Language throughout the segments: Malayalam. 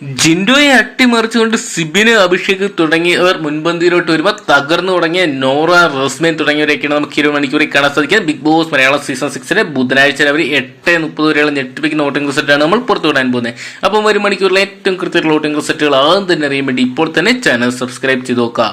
ജിൻഡോയെ അട്ടിമറിച്ചുകൊണ്ട് സിബിന് അഭിഷേക് തുടങ്ങിയവർ മുൻപന്തിയിലോട്ട് വരുമ്പോൾ തകർന്നു തുടങ്ങിയ നോറ റസ്മേൻ തുടങ്ങിയവരൊക്കെയാണ് നമുക്ക് ഇരുപത് മണിക്കൂറിൽ കാണാൻ സാധിക്കുന്നത് ബിഗ് ബോസ് മലയാളം സീസൺ സിക്സിലെ ബുധനാഴ്ച രാവിലെ എട്ട് മുപ്പത് വരെയുള്ള ഞെട്ടിപ്പിക്കുന്ന വോട്ടിംഗ് റിസൾട്ടാണ് നമ്മൾ പുറത്തു വിടാൻ പോകുന്നത്. അപ്പം ഒരു മണിക്കൂറിലെ ഏറ്റവും കൃത്യമുള്ള വോട്ടിംഗ് റിസൾട്ടുകൾ ആദ്യം തന്നെ അറിയാൻ വേണ്ടി ഇപ്പോൾ തന്നെ ചാനൽ സബ്സ്ക്രൈബ് ചെയ്ത് നോക്കുക.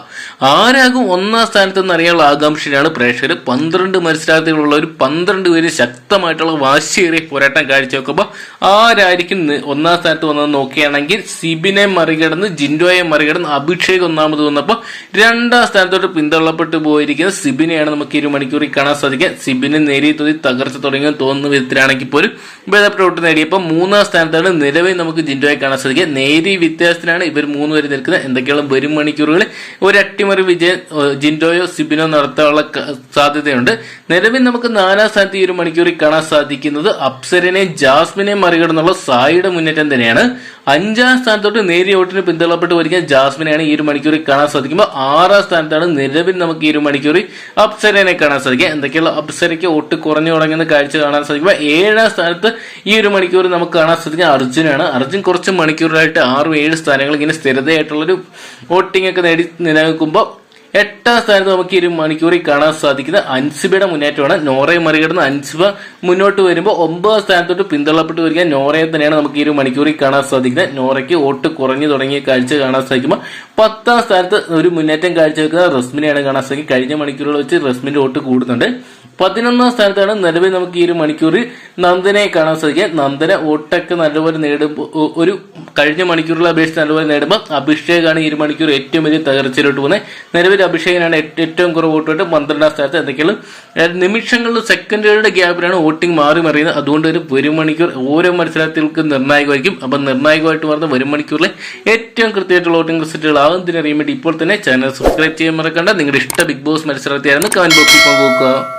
ആരാകും ഒന്നാം സ്ഥാനത്ത് നിന്ന് അറിയാനുള്ള ആകാംക്ഷയിലാണ് പ്രേക്ഷകർ. പന്ത്രണ്ട് മത്സരാർത്ഥികളുള്ള ഒരു പന്ത്രണ്ട് പേര് ശക്തമായിട്ടുള്ള വാശിയേറിയ പോരാട്ടം കാഴ്ചവെക്കുമ്പോൾ ആരായിരിക്കും ഒന്നാം സ്ഥാനത്ത് വന്നത് നോക്കുകയാണെങ്കിൽ സിബിനെ മറികടന്ന് ജിൻഡോയെ മറികടന്ന് അഭിഷേക് ഒന്നാമത് വന്നപ്പോൾ രണ്ടാം സ്ഥാനത്തോട്ട് പിന്തള്ളപ്പെട്ടു പോയിരിക്കുന്ന സിബിനെയാണ്. നമുക്ക് ഇരു മണിക്കൂറിൽ കാണാൻ സാധിക്കുക. സിബിനെ നേരിയ തോതി തകർച്ച തുടങ്ങിയെന്ന് തോന്നുന്ന വിധത്തിലാണെങ്കിൽ പോലും ഭേദപ്പെട്ട വോട്ട് നേടിയപ്പോൾ മൂന്നാം സ്ഥാനത്താണ് നിലവിൽ നമുക്ക് ജിൻഡോയെ കാണാൻ സാധിക്കുക. നേരിയ വ്യത്യാസത്തിലാണ് ഇവർ മൂന്ന് പേര് നിൽക്കുന്നത്. എന്തൊക്കെയുള്ള വരും മണിക്കൂറുകളിൽ ഒരു അട്ടിമറി വിജയം ജിൻഡോയോ സിബിനോ നടത്താനുള്ള സാധ്യതയുണ്ട്. നിലവിൽ നമുക്ക് നാലാം സ്ഥാനത്ത് ഈ ഒരു മണിക്കൂറിൽ കാണാൻ സാധിക്കുന്നത് അപ്സരനെ ജാസ്മിനെ മറികടന്നുള്ള സായിയുടെ മുന്നേറ്റം തന്നെയാണ്. അഞ്ചാം സ്ഥാനത്തോട്ട് നേരിയ ഓട്ടിന് പിന്തള്ളപ്പെട്ട് വരികയും ജാസ്മിനെയാണ് ഈ ഒരു മണിക്കൂറിൽ കാണാൻ സാധിക്കുമ്പോൾ ആറാം സ്ഥാനത്താണ് നിലവിൽ നമുക്ക് ഈ ഒരു മണിക്കൂറിൽ അപ്സരനെ കാണാൻ സാധിക്കുക. എന്തൊക്കെയുള്ള അപ്സരയ്ക്ക് ഓട്ട് കുറഞ്ഞു തുടങ്ങുന്ന കാഴ്ച കാണാൻ സാധിക്കുമ്പോൾ ഏഴാം സ്ഥാനത്ത് ഈ ഒരു മണിക്കൂർ നമുക്ക് കാണാൻ സാധിക്കുക അർജുനാണ്. അർജുൻ കുറച്ച് മണിക്കൂറിലായിട്ട് ആറും ഏഴ് സ്ഥാനങ്ങൾ ഇങ്ങനെ സ്ഥിരതയായിട്ടുള്ളൊരു വോട്ടിംഗ് ഒക്കെ നേടി നിലനിൽക്കുമ്പോൾ എട്ടാം സ്ഥാനത്ത് നമുക്ക് ഒരു മണിക്കൂറിൽ കാണാൻ സാധിക്കുന്ന അൻസിബയുടെ മുന്നേറ്റമാണ്. നോറയെ മറികടന്ന് അൻസിബ മുന്നോട്ട് വരുമ്പോൾ ഒമ്പതാം സ്ഥാനത്തോട്ട് പിന്തള്ളപ്പെട്ട് വരിക നോറയെ തന്നെയാണ് നമുക്ക് ഈ മണിക്കൂറിൽ കാണാൻ സാധിക്കുന്നത്. നോറയ്ക്ക് വോട്ട് കുറഞ്ഞു തുടങ്ങിയ കാഴ്ച കാണാൻ സാധിക്കുമ്പോൾ പത്താം സ്ഥാനത്ത് ഒരു മുന്നേറ്റം കാഴ്ചവെക്കുന്ന റസ്മിനെയാണ് കാണാൻ സാധിക്കുക കഴിഞ്ഞ മണിക്കൂറുകൾ വെച്ച് റസ്മിന്റെ വോട്ട് കൂടുന്നുണ്ട്. പതിനൊന്നാം സ്ഥാനത്താണ് നിലവിൽ നമുക്ക് ഈ ഒരു മണിക്കൂറിൽ നന്ദനെ കാണാൻ സാധിക്കുക. നന്ദന വോട്ടൊക്കെ നല്ലപോലെ നേടുമ്പോൾ ഒരു കഴിഞ്ഞ മണിക്കൂറിലെ അപേക്ഷിച്ച് നല്ലപോലെ നേടുമ്പോൾ അഭിഷേകാണ് ഈ മണിക്കൂർ ഏറ്റവും വലിയ തകർച്ചയിലോട്ട് പോകുന്നത്. നിലവിൽ അഭിഷേകനാണ് ഏറ്റ- ഏറ്റവും കുറവ് വോട്ടുമായിട്ട് പന്ത്രണ്ടാം സ്ഥാനത്ത് എന്തൊക്കെയാണ് നിമിഷങ്ങളിൽ സെക്കൻഡുകളുടെ ഗ്യാപ്പിലാണ് വോട്ടിംഗ് മാറി മറിയുന്നത്. അതുകൊണ്ട് ഒരു ഒരു മണിക്കൂർ ഓരോ മത്സരാർത്ഥികൾക്കും നിർണായകമായിരിക്കും. അപ്പം നിർണായകമായിട്ട് മാറുന്ന ഒരു മണിക്കൂറിലെ ഏറ്റവും കൃത്യമായിട്ടുള്ള വോട്ടിംഗ് റിസൾട്ടുകൾ ആകുന്നതിന് അറിയാൻ വേണ്ടി ഇപ്പോൾ തന്നെ ചാനൽ സബ്സ്ക്രൈബ് ചെയ്യാൻ മറക്കണ്ട. നിങ്ങളുടെ ഇഷ്ട ബിഗ് ബോസ് മത്സരാർത്ഥിയായിരുന്നു കമന്റ് ബോക്സിൽ പങ്കുവെക്കുക.